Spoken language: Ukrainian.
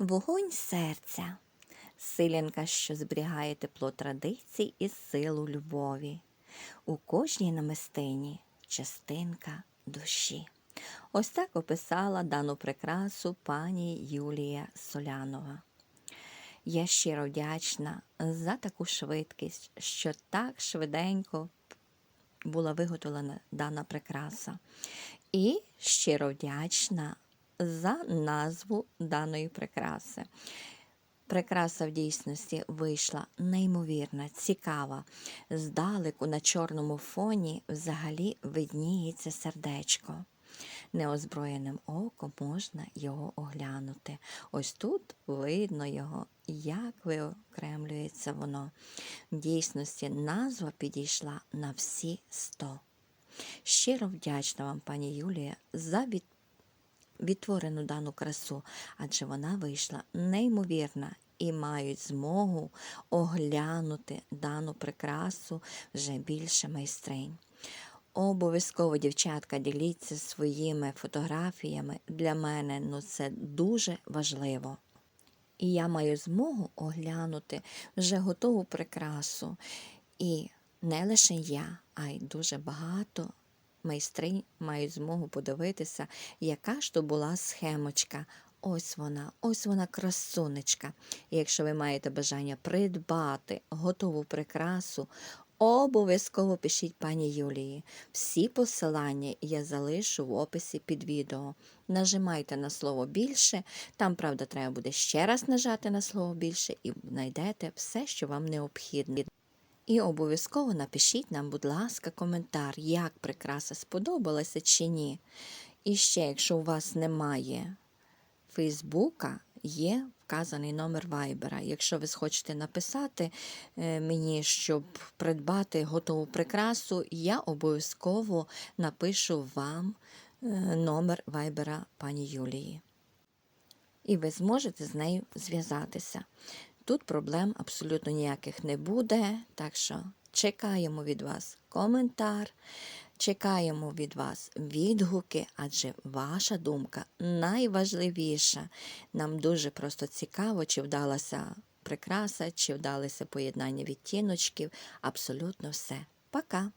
Вогонь серця, силянка, що зберігає тепло традицій і силу любові. У кожній намистині частинка душі. Ось так описала дану прикрасу пані Юлія Солянова. Я щиро вдячна за таку швидкість, що так швиденько була виготовлена дана прикраса. І щиро вдячна за назву даної прикраси. Прикраса в дійсності вийшла неймовірна, цікава. Здалеку на чорному фоні взагалі видніється сердечко. Неозброєним оком можна його оглянути. Ось тут видно його, як виокремлюється воно. В дійсності назва підійшла на всі сто. Щиро вдячна вам, пані Юлія, за від... відтворену дану красу, адже вона вийшла неймовірна і мають змогу оглянути дану прикрасу вже більше майстринь. Обов'язково, дівчатка, діліться своїми фотографіями. Для мене ну, це дуже важливо. І я маю змогу оглянути вже готову прикрасу. І не лише я, а й дуже багато майстринь мають змогу подивитися, яка ж то була схемочка. Ось вона, ось вона красунечка. Якщо ви маєте бажання придбати готову прикрасу, обов'язково пишіть пані Юлії. Всі посилання я залишу в описі під відео. Нажимайте на слово більше, там, правда, треба буде ще раз нажати на слово більше і знайдете все, що вам необхідно. І обов'язково напишіть нам, будь ласка, коментар, як прикраса сподобалася чи ні. І ще, якщо у вас немає Фейсбука, є вказаний номер Вайбера. Якщо ви схочете написати е, мені, щоб придбати готову прикрасу, я обов'язково напишу вам е, номер Вайбера пані Юлії. І ви зможете з нею зв'язатися. Тут проблем абсолютно ніяких не буде, так що чекаємо від вас коментар, чекаємо від вас відгуки, адже ваша думка найважливіша. Нам дуже просто цікаво, чи вдалася прикраса, чи вдалося поєднання відтіночків. Абсолютно все. Пока!